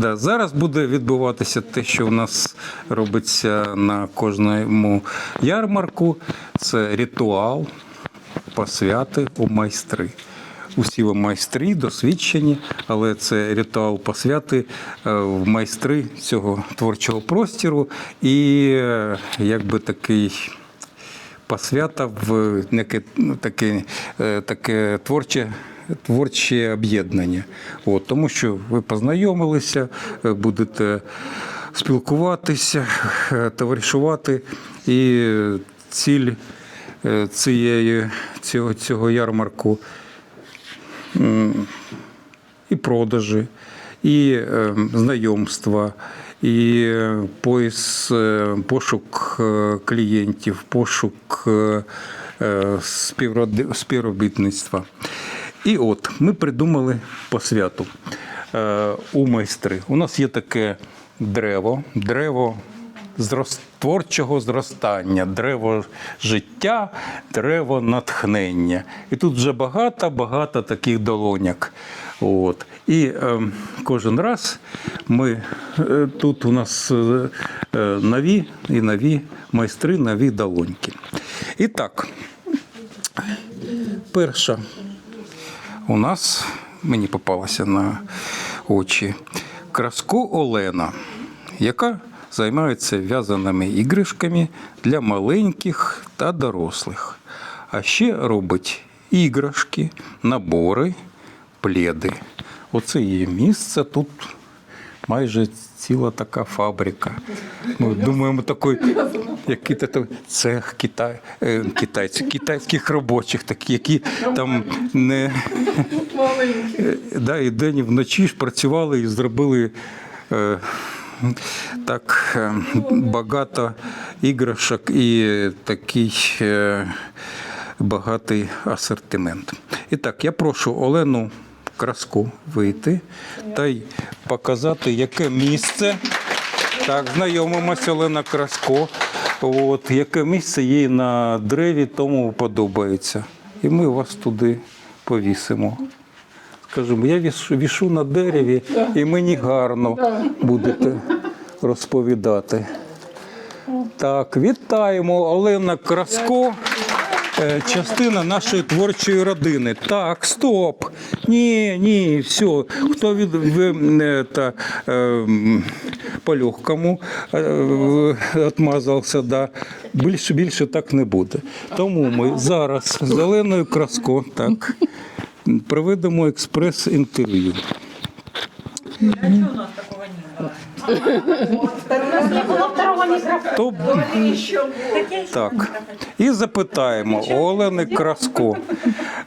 Да, зараз буде відбуватися те, що у нас робиться на кожному ярмарку. Це ритуал посвяти у майстри. Усі ви майстри досвідчені, але це ритуал посвяти е, в майстри цього творчого простіру і е, якби такий посвята в ну, таке, е, таке творче. Творче об'єднання, От, тому що ви познайомилися, е, будете спілкуватися, е, товаришувати, і ціль е, цієї, цього, цього ярмарку і продажі, і знайомства, і поїс, е, пошук клієнтів, пошук співробітництва. І от ми придумали по святу е, у майстри. У нас є таке древо, древо зрос- творчого зростання, древо життя, древо натхнення. І тут вже багато-багато таких долоняк. От. І е, кожен раз ми е, тут у нас е, е, нові і нові майстри, нові долоньки. І так, перша у нас мені попалася на очі краску Олена, яка займається в'язаними іграшками для маленьких та дорослих. А ще робить іграшки, набори, пледи. Оце її місце тут майже ціла така фабрика. Ми думаємо, такий, який то цех Китай, е, китайців, китайських робочих, такі, які там не Е, да, і день і вночі ж працювали і зробили. Е, так багато іграшок і такий багатий асортимент. І так, я прошу Олену Краску вийти та й показати, яке місце. Так, знайомимося Олена Краско. От, яке місце їй на древі, тому подобається. І ми вас туди повісимо. Скажімо, я вішу, вішу на дереві, і мені гарно будете розповідати. Так, вітаємо Олена Краско, частина нашої творчої родини. Так, стоп. Ні, ні, все. Хто від ви, е, та, е, по легкому е, да. більше, більше так не буде. Тому ми зараз з Оленою Краско так, проведемо експрес-інтерв'ю. А чого у нас такого не було? То Так. І запитаємо у Олени Краско.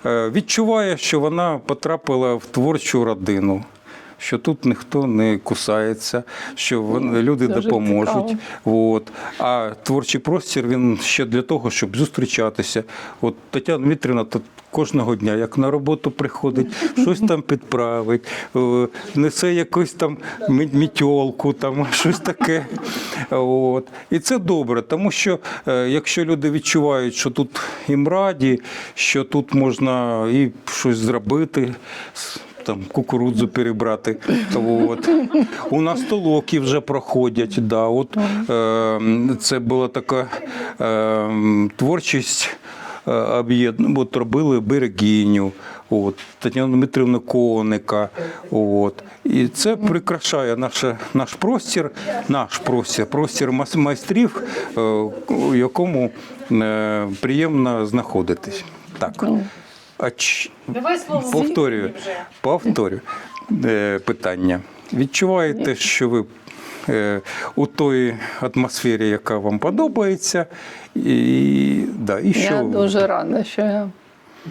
Е, Відчуває, що вона потрапила в творчу родину. Що тут ніхто не кусається, що люди Дуже допоможуть. цікаво. От. А творчий простір він ще для того, щоб зустрічатися. От Тетяна Дмитрівна тут кожного дня, як на роботу приходить, щось там підправить, е, несе якусь там мітьолку, там щось таке. От. І це добре, тому що е, якщо люди відчувають, що тут їм раді, що тут можна і щось зробити. Там кукурудзу перебрати. От. У нас толоки вже проходять. Да. От, е, це була така е, творчість. От робили берегиню, от, Тетяну Дмитрівну Коника. От. І це прикрашає наше, наш простір, наш простір, простір майстрів, е, у якому е, приємно знаходитись. Так. А ч- Давай слово. Повторюю, повторюю е, питання. Відчуваєте, що ви е, у той атмосфері, яка вам подобається, і, да, і що Я дуже рада, що я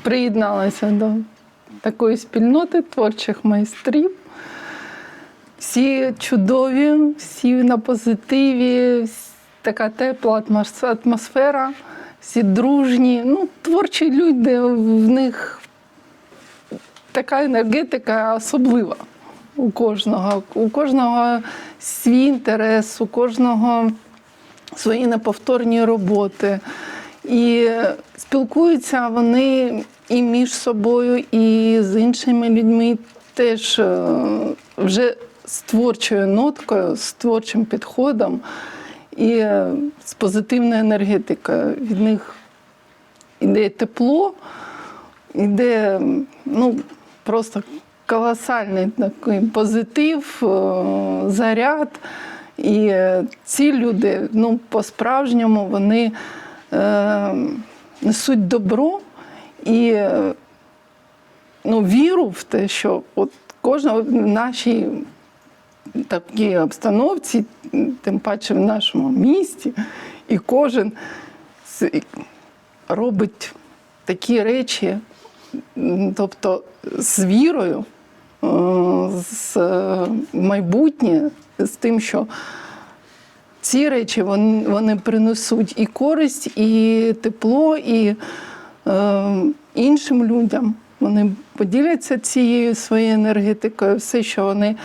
приєдналася до такої спільноти творчих майстрів. Всі чудові, всі на позитиві, така тепла атмосфера, всі дружні. Ну, творчі люди, в них така енергетика особлива у кожного. У кожного свій інтерес, у кожного свої неповторні роботи. І спілкуються вони і між собою, і з іншими людьми теж е, вже з творчою ноткою, з творчим підходом і е, з позитивною енергетикою. Від них іде тепло, іде ну, просто колосальний такий позитив, е, заряд. І ці люди, ну, по-справжньому, вони е, несуть добро і ну, віру в те, що от кожна в нашій такій обстановці, тим паче в нашому місті, і кожен робить такі речі, тобто з вірою, з е, майбутнє, з тим, що ці речі вони, вони принесуть і користь, і тепло, і е, іншим людям. Вони поділяться цією своєю енергетикою, все, що вони е,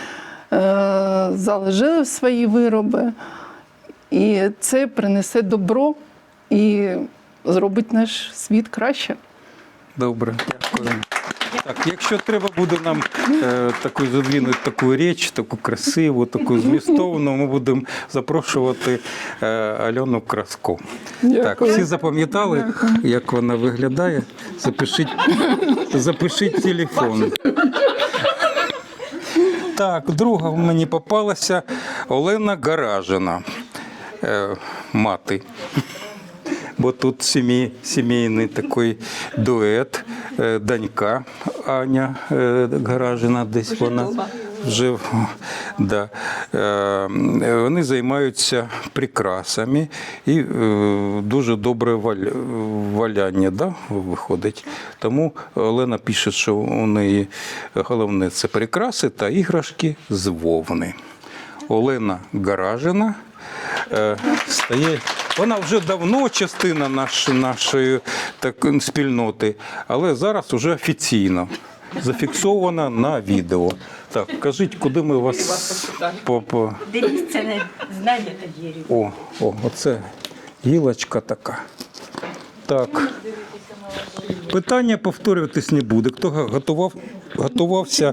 заложили в свої вироби. І це принесе добро і зробить наш світ краще. Добре, дякую. Так, якщо треба буде нам е, таку задвинути таку річ, таку красиву, таку змістовну, ми будемо запрошувати е, Альону Краску. Так, всі запам'ятали, як вона виглядає? Запишіть, запишіть телефон. Так, друга мені попалася Олена Гаражина, е, мати. Бо тут сімей, сімейний такий дует. Е, Донька Аня е, Гаражина, десь вона вже да. Е, вони займаються прикрасами і дуже добре валя- валяння да, виходить. Тому Олена пише, що у неї головне це прикраси та іграшки з вовни. Олена Гаражина стає. Вона вже давно частина наш, нашої так, спільноти, але зараз вже офіційно зафіксована на відео. Так, кажіть, куди ми вас по, по... Дивіться, не знайдете двері. О, о, оце гілочка така. Так. Питання повторюватись не буде. Хто готував, готувався?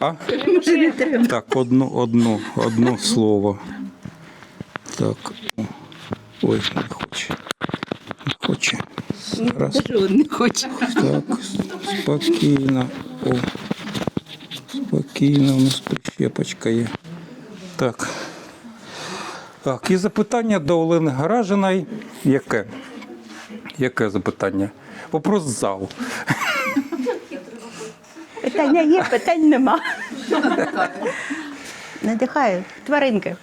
А? Так, одну, одну, одно слово. Так. Ой, не хоче. Не хоче. Зараз. не хоче. Так, спокійно. О. Спокійно, у нас прищепочка є. Так. Так, і запитання до Олени Гаражиної. Яке? Яке запитання? Вопрос з залу. Питання є, питань нема. Надихаю тваринки.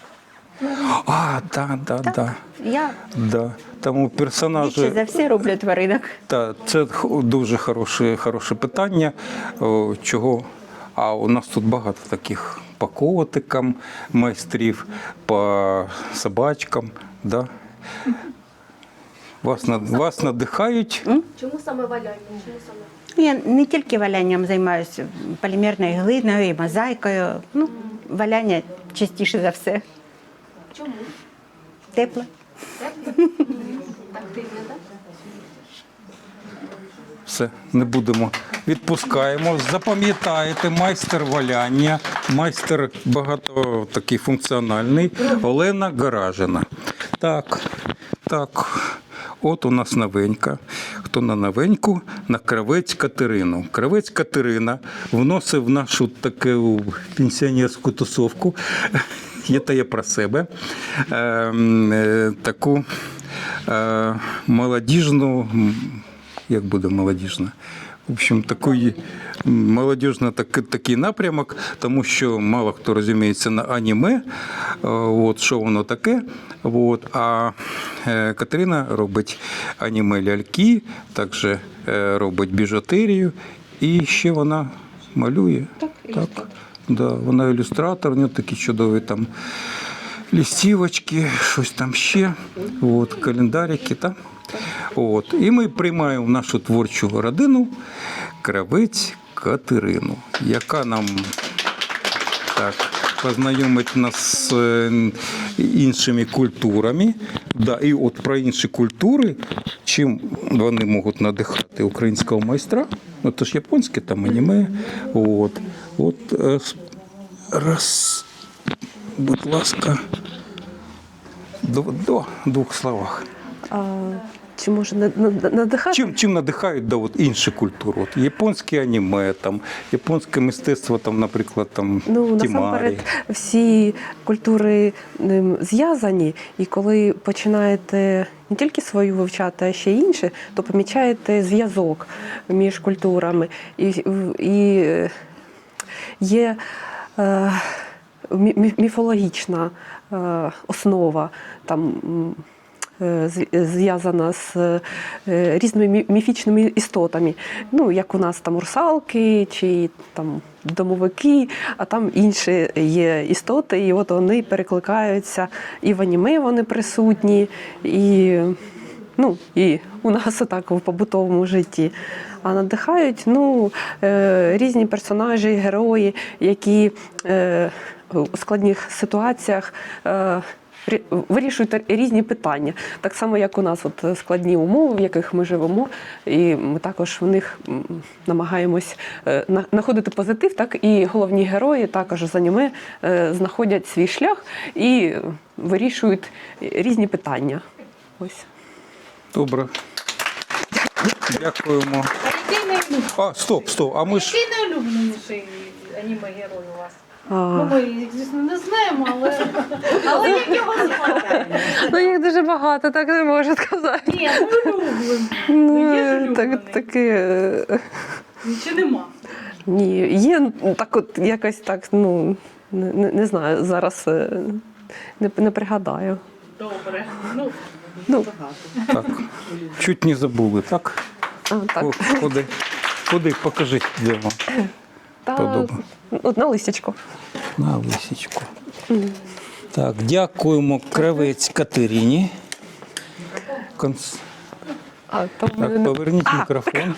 А, так, так, так. Я Да. Тому більше персонажі. за все роблю тваринок. Та, це дуже хороше, хороше питання. Чого? А у нас тут багато таких по котикам, майстрів, по собачкам. Да? Вас, над- вас надихають. Чому саме валяння? Чому саме? Я не тільки валянням займаюся полімерною глиною і мозаїкою. Ну, валяння частіше за все. Чому? Тепле. Активно, так? Все, не будемо. Відпускаємо. Запам'ятаєте, майстер валяння, майстер багато такий функціональний Олена Гаражина. Так, так. От у нас новенька. Хто на новеньку? На кравець Катерину. Кравець Катерина вносив в нашу таку пенсіонерську тусовку. Є та я про себе. Ем, е, таку е, молодіжну як буде молодіжна. В общем, такий молодіжна так, такий напрямок, тому що мало хто розуміється на аніме, е, от, що воно таке. От, а е, Катерина робить аніме ляльки, також е, робить біжутерію і ще вона малює. Так, так. Да, вона ілюстратор, у нього такі чудові там листівочки, щось там ще, от, календарики. Та? От. І ми приймаємо в нашу творчу родину кравець Катерину, яка нам так, познайомить нас з е, іншими культурами. Да, і от про інші культури, чим вони можуть надихати українського майстра. Ну, то ж японське там аніме. От, от, е, роз, будь ласка, до, до двох словах. Чи може на- на- надихати? Чим, чим надихають да, от, інші культури? От, японське аніме, там, японське мистецтво, там, наприклад, там, Ну, Тімарі. насамперед, всі культури ним зв'язані, і коли починаєте не тільки свою вивчати, а ще й інші, то помічаєте зв'язок між культурами. І, і е, є е, мі- мі- міфологічна е, основа там. Е, зв'язана з е, різними міфічними істотами. Ну, як у нас там русалки чи там домовики, а там інші є істоти, і от вони перекликаються і в аніме вони присутні, і, ну, і у нас так в побутовому житті. А надихають ну, е, різні персонажі, герої, які у складних ситуаціях. Е, Вирішують різні питання, так само як у нас от складні умови, в яких ми живемо, і ми також в них намагаємось е, знаходити позитив, так і головні герої також з аніме е, знаходять свій шлях і вирішують різні питання. Ось. Добре. Дякуємо. А, стоп, стоп. А ми ж Який найулюбленіший аніме герой у вас? Ну, ми, їх, звісно, не знаємо, але, але як його звати? ну їх дуже багато, так не можу сказати. Ні, ну улюблений. Ну, є ж Ну, улюблений. так, таки, е, Чи нема? ні, є ну, так, от якось так, ну не, не- не знаю, зараз е, не, не пригадаю. Добре. Ну, Ну, так, чуть не забули, так? а, так. Ко- Куди? Куди? Покажіть, де вам. Та, подобно. от на листячку. На лисичку. Так, дякуємо кравець Катерині. Конс... А, там Так, поверніть мікрофон,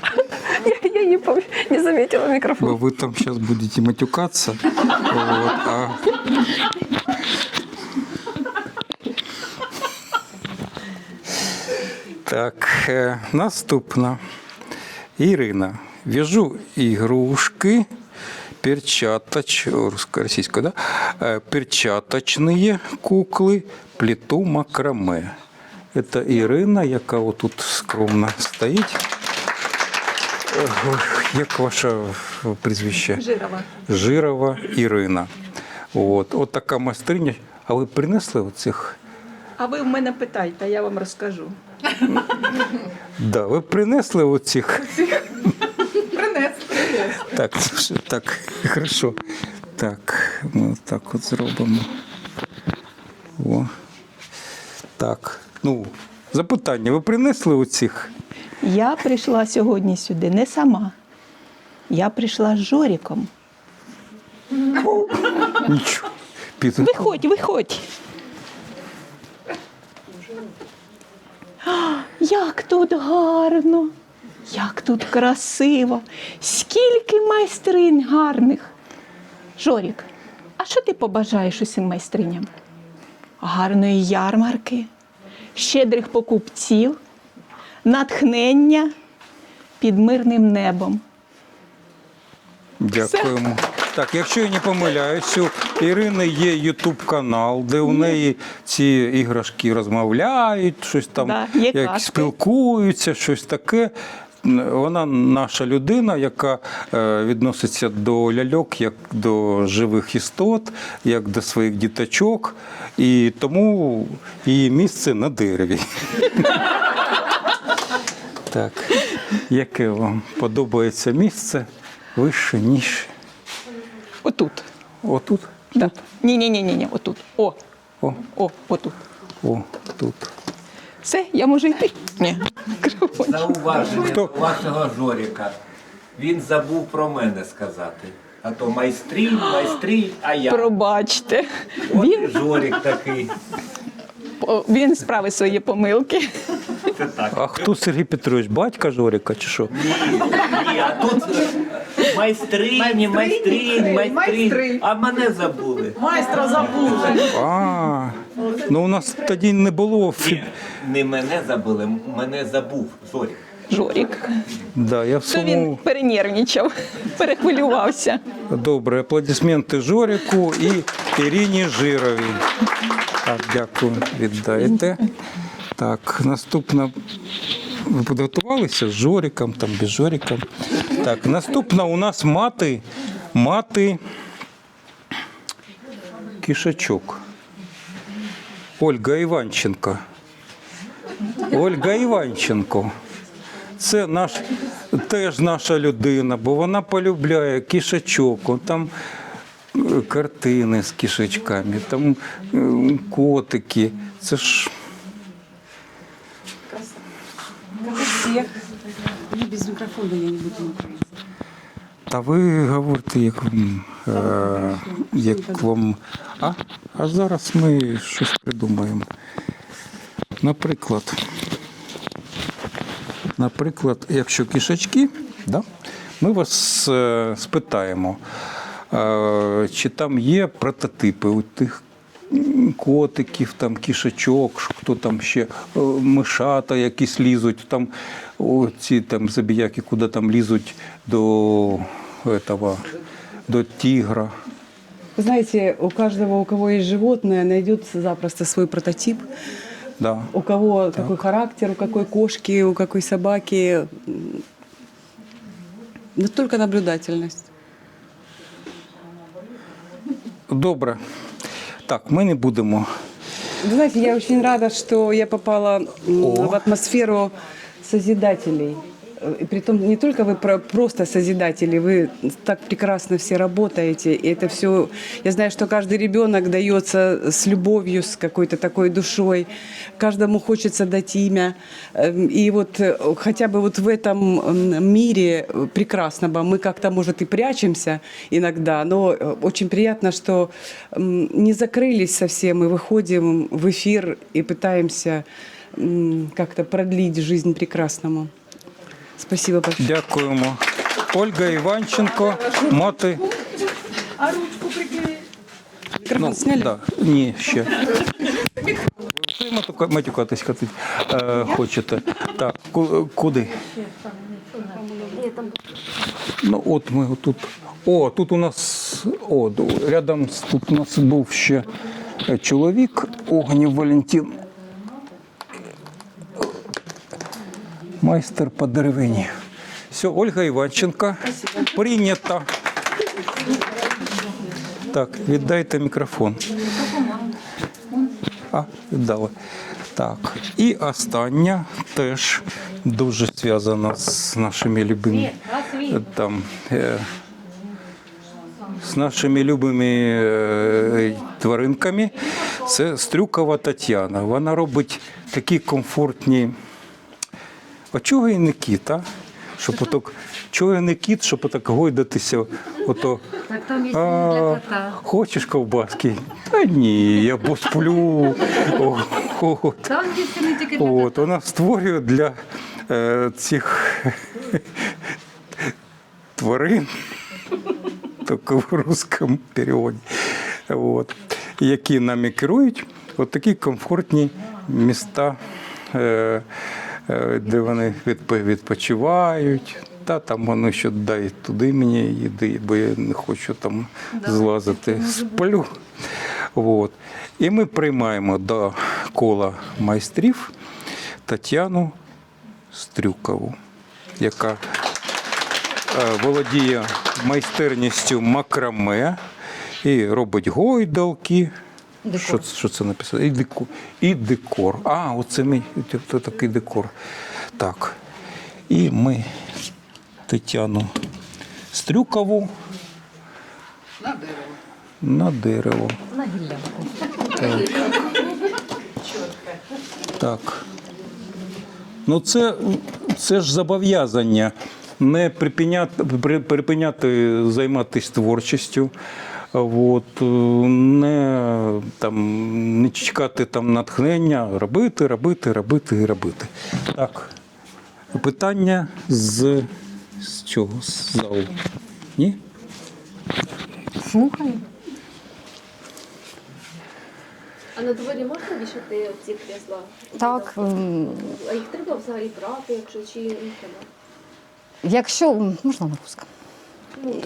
я, я не, пом- не заметила бо мікрофон. ви там зараз будете матюкатися. Вот, а... Так, е, наступна. Ірина. Вяжу игрушки, перчаточ... о, русско-российская, да? Э, перчаточные куклы, плиту макраме. Это Ірина, яка отут скромно стоїть. Е, ой, Як ваше прізвище? Жирова. Жирова Ірина. От, от така майстриня. А ви принесли оцих? А ви в мене питайте, я вам розкажу. Да, ви принесли оцих? так, так, хорошо. Так, ми так от зробимо. О. Так. Ну, запитання. Ви принесли оцих? Я прийшла сьогодні сюди не сама. Я прийшла з Жоріком. Нічого. Під... Виходь, виходь. А, Як тут гарно, як тут красиво, скільки майстринь гарних. Жорік, а що ти побажаєш усім майстриням? Гарної ярмарки, щедрих покупців, натхнення під мирним небом. Дякуємо. Так, якщо я не помиляюсь, у Ірини є Ютуб канал, де у неї ці іграшки розмовляють, щось там Да, як казки. спілкуються, щось таке. Вона наша людина, яка е, відноситься до ляльок як до живих істот, як до своїх діточок, і тому її місце на дереві. Так, яке вам подобається місце вище, ніж Отут. отут? Да. Ні, ні, ні, ні, ні, отут. О, О, о, отут. о, тут. Все, я можу йти? Ні. Зауваження Хто? вашого Жоріка. Він забув про мене сказати. А то майстрій, майстрій, а я. Пробачте. От і Він, Жорік такий. він справить свої помилки. Це так. А хто Сергій Петрович, батька Жоріка чи що? Ні, а тут майстрині, майстрінь, майстрінь. А мене забули. Майстра забули. А, ну у нас тоді не було. фі- Ні, не мене забули, мене забув Жорік. Жорік. Да, я в Це він своєму... перенервничав, перехвилювався. Добре, аплодисменти Жоріку і Ірині Жировій. Так, дякую, віддаєте. Так, наступна. Ви підготувалися з Жоріком, там без Жоріка. Так, наступна у нас мати, мати кішачок. Ольга Іванченко. Ольга Іванченко. Це наш, теж наша людина, бо вона полюбляє кішачок. Там е, картини з кішачками, там е, котики. Це ж Без микрофона я не буду. Та ви говорите, як, вам, е, як вам. А? а зараз ми щось придумаємо. Наприклад, наприклад, якщо кішачки, да, ми вас е, спитаємо, е, чи там є прототипи у тих котиків, там кішачок, що хто там ще е, мишата якісь лізуть, там ці там забіяки, куди там лізуть до этого, до тигра. Вы знаете, у каждого, у кого есть животное, найдется запросто свой прототип. Да. У кого какой характер, у какой кошки, у какой собаки. Но только наблюдательность. Добре. Так, ми не будемо. Вы знаете, я очень рада, что я попала О. в атмосферу созидателей. Э, И притом не только вы про- просто созидатели, вы так прекрасно все работаете. И это все, я знаю, что каждый ребенок дается с любовью, с какой-то такой душой. Каждому хочется дать имя. Эм, И вот э, хотя бы вот в этом мире э, прекрасного мы как-то, может, и прячемся иногда, но очень приятно, что не закрылись совсем и выходим в эфир и пытаемся как-то продлить жизнь прекрасному. Спасибо большое. Дякуємо. Ольга Іванченко, мати. Микрофон сняли? Да. Ні, ще. Ви матюка- матюкатись хотите, е, хочете. Так, ку- куди? Ну, от ми тут. О, тут у нас. О, рядом з- тут у нас був ще чоловік Огнів Валентин. Майстер по деревині. Все, Ольга Іванченко. Прийнята. Так, віддайте мікрофон. А, віддали. Так. І остання теж дуже зв'язана з нашими любими там. Е, з нашими любими е, тваринками. Це Стрюкова Тетяна. Вона робить такі комфортні. А чого і не кіт, а? Щоб отак, чого і не кіт, щоб отак гойдатися, ото. А, хочеш ковбаски? Та ні, я бо сплю. О, от. От, вона створює для е, цих тварин, тільки в русскому переводі, от, які нами керують, от такі комфортні міста, е, де вони відпо- відпочивають. Та там воно ще дай туди мені їди, бо я не хочу там злазити. Сплю. От. І ми приймаємо до кола майстрів Тетяну Стрюкову, яка е, володіє майстерністю макраме і робить гойдалки. Що, це- що це написано? І декор. І декор. А, оце мій це такий декор. Так. І ми Тетяну Стрюкову на дерево. На дерево. На гіллянку. Так. так. Ну, це, це ж зобов'язання не припиняти, припиняти займатися творчістю. От, е, не, там, не чекати там, натхнення, робити, робити, робити і робити. Так. Питання з, з чого? З залу? Ні? А на дворі можна вішати ці крісла? Так, А їх треба взагалі брати, якщо чи не треба? якщо можна на русском.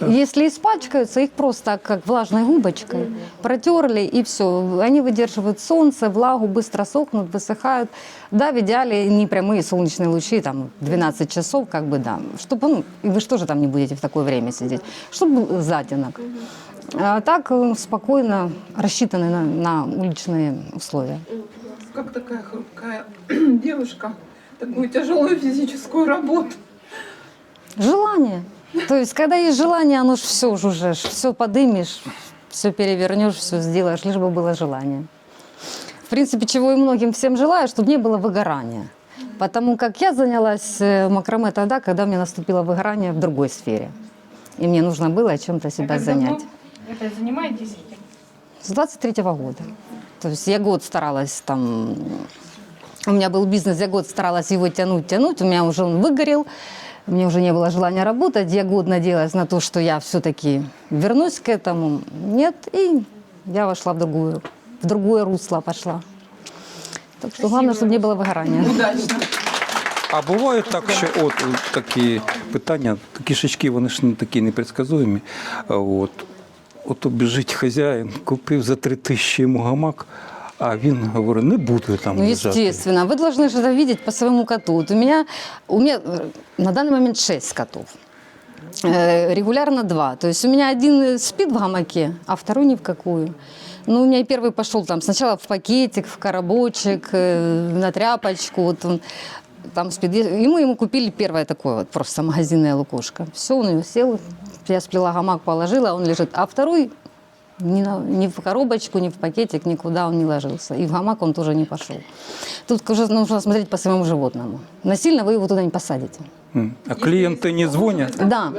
Если испачкаются, их просто как влажной губочкой протерли и все. Они выдерживают солнце, влагу, быстро сохнут, высыхают. Да, в идеале не прямые солнечные лучи, там 12 часов, как бы да. Чтобы, ну, и вы что же там не будете в такое время сидеть? Чтобы был затенок. А так э, спокойно рассчитаны на, на уличные условия. Как такая хрупкая девушка такую тяжелую физическую работу? Желание. То есть, когда есть желание, оно ж все уже, все подымешь, все перевернешь, все сделаешь, лишь бы было желание. В принципе, чего и многим всем желаю, чтобы не было выгорания. Потому как я занялась э, макраме тогда, когда меня наступило выгорание в другой сфере. И мне нужно было чем-то себя занять. Это занимаетесь этим? С 23 года. То есть я год старалась там... У меня был бизнес, я год старалась его тянуть, тянуть. У меня уже он выгорел. Мне уже не было желания работать. Я год надеялась на то, что я все-таки вернусь к этому. Нет, и я вошла в другую, в другое русло пошла. Так что главное, чтобы не было выгорания. Удачно. А буває так, що от е, такі питання, такі шишки, вони ж не такі непредсказуємі. А От, от біжить хазяїн, купив за три тисячі йому гамак, а він говорить, не буду там Ну, лежати. естественно. Вы должны же это видеть по своему коту. Вот у меня, у меня э, на данный момент шесть котов. Э, Регулярно два. То есть у меня один спит в гамаке, а второй ни в какую. Ну, у меня и первый пошел там сначала в пакетик, в коробочек, э, на тряпочку. Вот он там спит. Ему, ему купили первое такое вот просто магазинное лукошко. Все, он ее сел, я сплела гамак, положила, он лежит. А второй ни, на- ни в коробочку, ни в пакетик, никуда он не ложился. И в гамак он тоже не пошел. Тут уже нужно смотреть по своему животному. Насильно вы его туда не посадите. А клієнти не дзвонять? Да.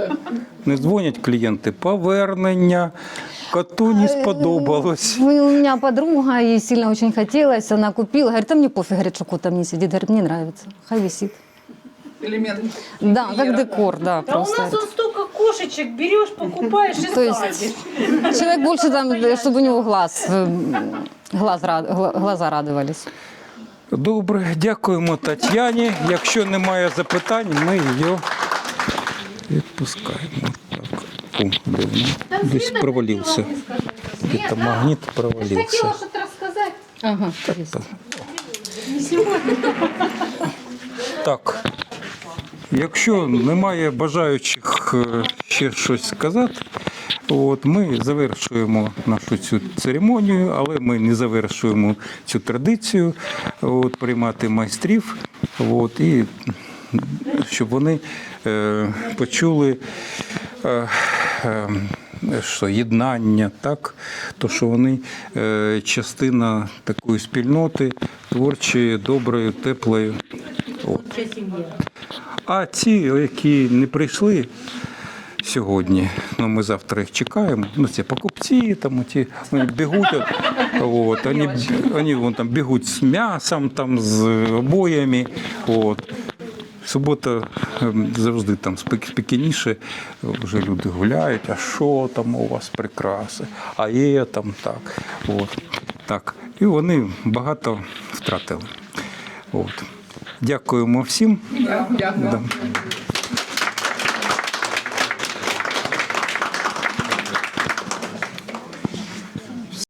Не дзвонять клієнти. Повернення, коту не сподобалось. Ну, У меня подруга, ей сильно очень хотелось, она купила, говорит, а мне пофиг, говорит, что кот там не сидит, говорит, мне нравится, хай висит Элемент. Да, как декор, да, Да у просто. нас он столько кошечек берешь, покупаешь и То есть садишь. человек больше там, чтобы у него глаз, э, глаз, рад- гла- глаза радовались. Добре, дякуємо Тетяні. Якщо немає запитань, ми її відпускаємо. Так. О, дивно. Десь провалився. Где-то магніт провалився. что-то рассказать. Ага, Так. Якщо немає бажаючих е, ще щось сказати, от ми завершуємо нашу цю церемонію, але ми не завершуємо цю традицію от, приймати майстрів, от, і щоб вони е, почули. Е, е, що єднання, так, то що вони е, частина такої спільноти творчої, доброї, теплої. От. А ті, які не прийшли сьогодні, ну ми завтра їх чекаємо. Ну це покупці, там ті вони бігуть, от, от, вони, вони вон, там бігуть з м'ясом, там з обоями. От. Субота ем, завжди там спек- вже люди гуляють, а що там у вас прикраси, а є там так. От. так. І вони багато втратили. От. Дякуємо всім. Дякую. Да.